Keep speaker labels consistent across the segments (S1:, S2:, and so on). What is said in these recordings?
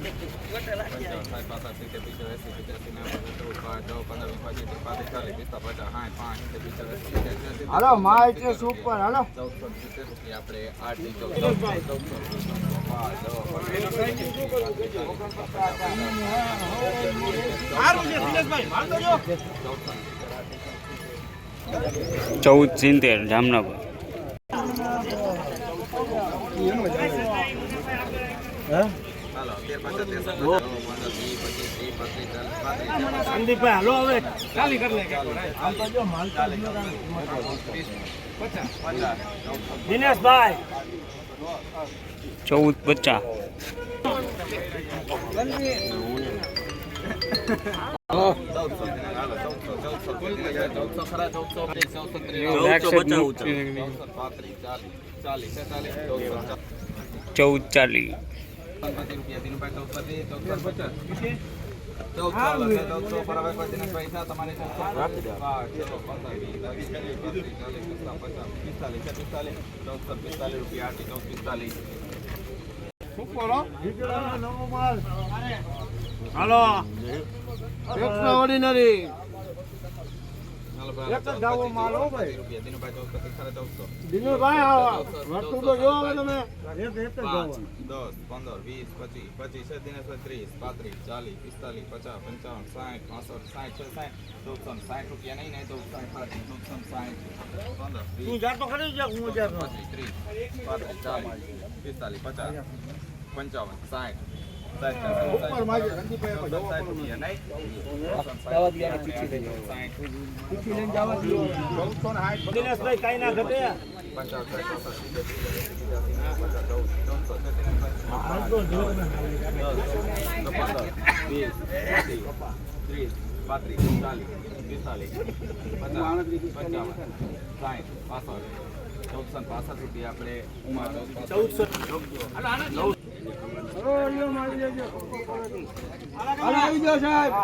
S1: સાઠ પાસઠ સિત્તેર પિત્તેર એંસી ચૌદ પાંચ દસ પંદર વીસ પચીસ ત્રીસ પાંત્રીસ ચાલીસ પિસ્તાલીસ પચાસ સાઠ પાંચ સિત્તેર એંસી
S2: હાલો માં એટલે સુપર હાલો.
S1: ચૌદસો સિત્તેર રૂપિયા આપણે આઠથી ચૌદ
S3: ચૌદ સિત્તેર જામનગર.
S1: ચાલો
S2: સંદીપભાઈ હાલો હવે.
S1: ચાલી કરી લે
S2: દિનેશભાઈ.
S3: ચૌદ પચાસ. ચૌદ ચાલીસ.
S1: પંચોતેર રૂપિયા દિનુભાઈ ચૌદસો પછી પૈસા તમારે પિસ્તાલીસ પિસ્તાલીસ ચૌદસો પિસ્તાલીસ રૂપિયા આઠ ચૌદ પિસ્તાલીસ.
S2: હાલો. એક્સ્ટ્રાઓર્ડિનરી
S1: હાલો
S2: એક જ ધાવો માલ હો ભાઈ.
S1: દિનુભાઈ ચૌદપતિ ખરા ચૌદસો.
S2: દિનેશભાઈ આવો વર્તું તો જો હવે તમે. એક એક જ
S1: પચીસ. પચીસ છે દિનેશભાઈ ત્રીસ. પાંત્રીસ ચાલીસ પિસ્તાલીસ પચાસ પંચાવન સાઠ પાસઠ સાઠ છે સાઠ. ચૌદસો ને સાઠ રૂપિયા નહીં નહીં ચૌદ સાઠ પાંચ ચૌદસો ને સાઠ. પંદર
S2: તું
S1: વીસ
S2: જાતો ખરી જા હું જાતો
S1: પચીસ ત્રીસ. પાંત્રીસ ચાલીસ પિસ્તાલીસ પચાસ પંચાવન સાઠ. ત્રીસ પાંત્રીસ ચાલીસ પિસ્તાલીસ પંચાવન સાઠ પાસઠ ચૌદસો. પાસઠ રૂપિયા આપણે ચૌદસો.
S2: આવી જાઓ સાહેબ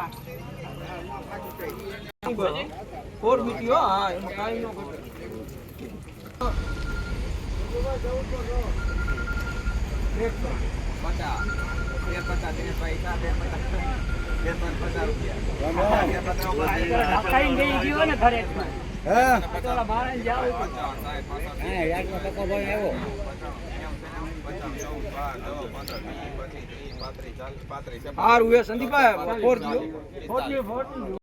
S2: ફોર મીટી હો એમાં કાંઈ ન
S1: તેર પચાસ દિનેશભાઈ હિસાબ તેર પચાસ તેર પાંચ પચાસ રૂપિયા
S2: સારું એ સંદીપભાઈ ફોર દિયો